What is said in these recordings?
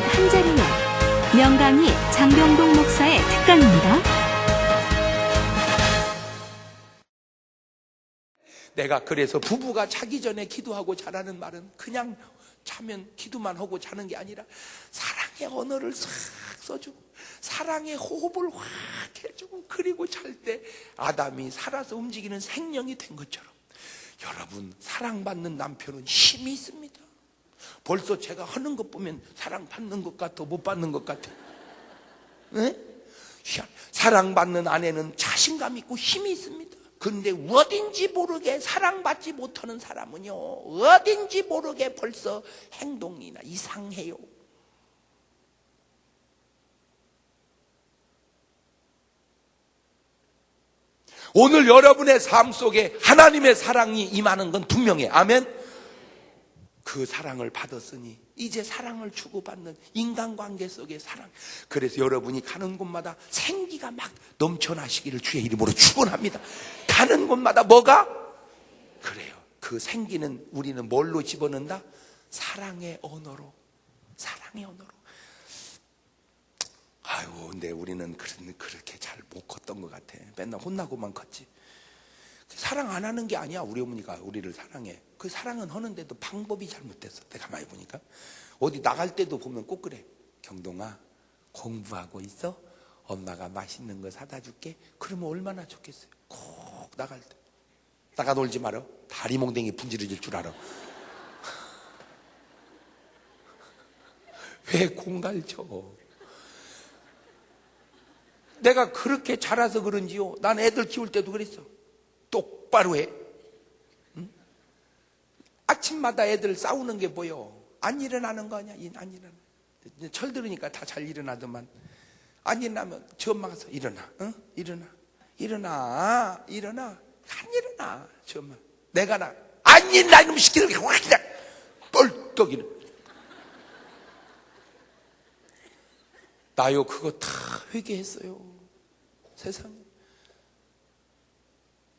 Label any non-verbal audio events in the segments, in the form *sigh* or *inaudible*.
한 자리요. 명강이 장병동 목사의 특강입니다. 내가 그래서 부부가 자기 전에 기도하고 자라는 말은 그냥 자면 기도만 하고 자는 게 아니라 사랑의 언어를 싹 써주고 사랑의 호흡을 확 해주고 그리고 잘 때 아담이 살아서 움직이는 생명이 된 것처럼 여러분 사랑받는 남편은 힘이 있습니다. 벌써 제가 하는 것 보면 사랑받는 것 같아 못 받는 것 같아. 네? 사랑받는 아내는 자신감 있고 힘이 있습니다. 근데 어딘지 모르게 사랑받지 못하는 사람은요, 어딘지 모르게 벌써 행동이나 이상해요. 오늘 여러분의 삶 속에 하나님의 사랑이 임하는 건 분명해. 아멘. 그 사랑을 받았으니 이제 사랑을 주고받는 인간관계 속의 사랑. 그래서 여러분이 가는 곳마다 생기가 막 넘쳐나시기를 주의 이름으로 축원합니다. 가는 곳마다 뭐가 그래요. 그 생기는 우리는 뭘로 집어넣는다? 사랑의 언어로. 사랑의 언어로. 아이고, 근데 우리는 그렇게 잘 못 컸던 것 같아. 맨날 혼나고만 컸지. 사랑 안 하는 게 아니야. 우리 어머니가 우리를 사랑해. 그 사랑은 하는데도 방법이 잘못됐어. 내가 많이 보니까. 어디 나갈 때도 보면 꼭 그래. 경동아, 공부하고 있어? 엄마가 맛있는 거 사다 줄게. 그러면 얼마나 좋겠어요. 꼭 나갈 때. 나가 놀지 말어. 다리 몽댕이 분지러질 줄 알아. *laughs* 왜 공갈쳐? 내가 그렇게 자라서 그런지요. 난 애들 키울 때도 그랬어. 똑바로 해. 응? 아침마다 애들 싸우는 게 보여. 안 일어나는 거 아니야? 이- 안 일어나. 철 들으니까 다 잘 일어나더만. 안 일어나면 저 엄마 가서 일어나. 응? 일어나. 일어나. 일어나. 안 일어나. 저 엄마. 내가 나. 안 일어나. 이놈 시키는 게 확 그냥 뻘떡 일어나. 나요 그거 다 회개했어요. 세상에.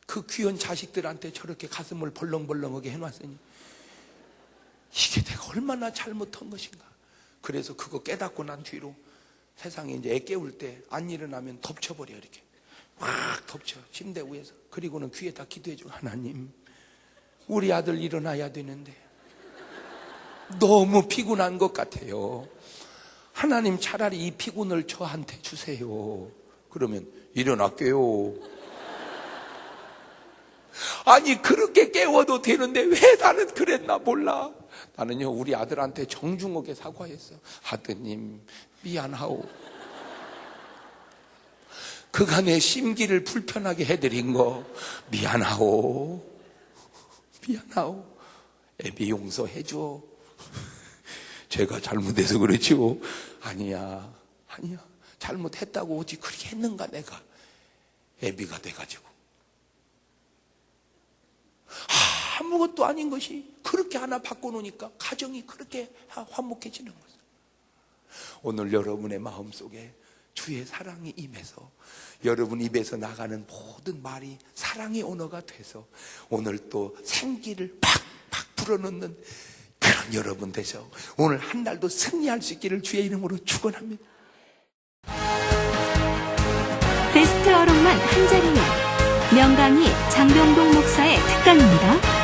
그 귀한 자식들한테 저렇게 가슴을 벌렁벌렁하게 해놨으니 이게 내가 얼마나 잘못한 것인가. 그래서 그거 깨닫고 난 뒤로 세상에 이제 애 깨울 때 안 일어나면 덮쳐버려 이렇게 확 덮쳐 침대 위에서 그리고는 귀에다 기도해줘 하나님 우리 아들 일어나야 되는데 너무 피곤한 것 같아요. 하나님 차라리 이 피곤을 저한테 주세요. 그러면 일어날게요. 아니 그렇게 깨워도 되는데 왜 나는 그랬나 몰라. 나는요 우리 아들한테 정중하게 사과했어. 아드님 미안하오. 그간의 심기를 불편하게 해드린 거 미안하오. 미안하오. 애비 용서해줘. 제가 잘못해서 그렇지요. 아니야, 아니야. 잘못했다고 어찌 그렇게 했는가 내가. 애비가 돼가지고. 아무것도 아닌 것이 그렇게 하나 바꿔놓으니까 가정이 그렇게 화목해지는 거죠. 오늘 여러분의 마음 속에 주의 사랑이 임해서 여러분 입에서 나가는 모든 말이 사랑의 언어가 돼서 오늘 또 생기를 팍팍 불어넣는 그런 여러분 되셔. 오늘 한 날도 승리할 수 있기를 주의 이름으로 축원합니다. 베스트 얼음만 한 자리요. 명강이 장병동 목사의 특강입니다.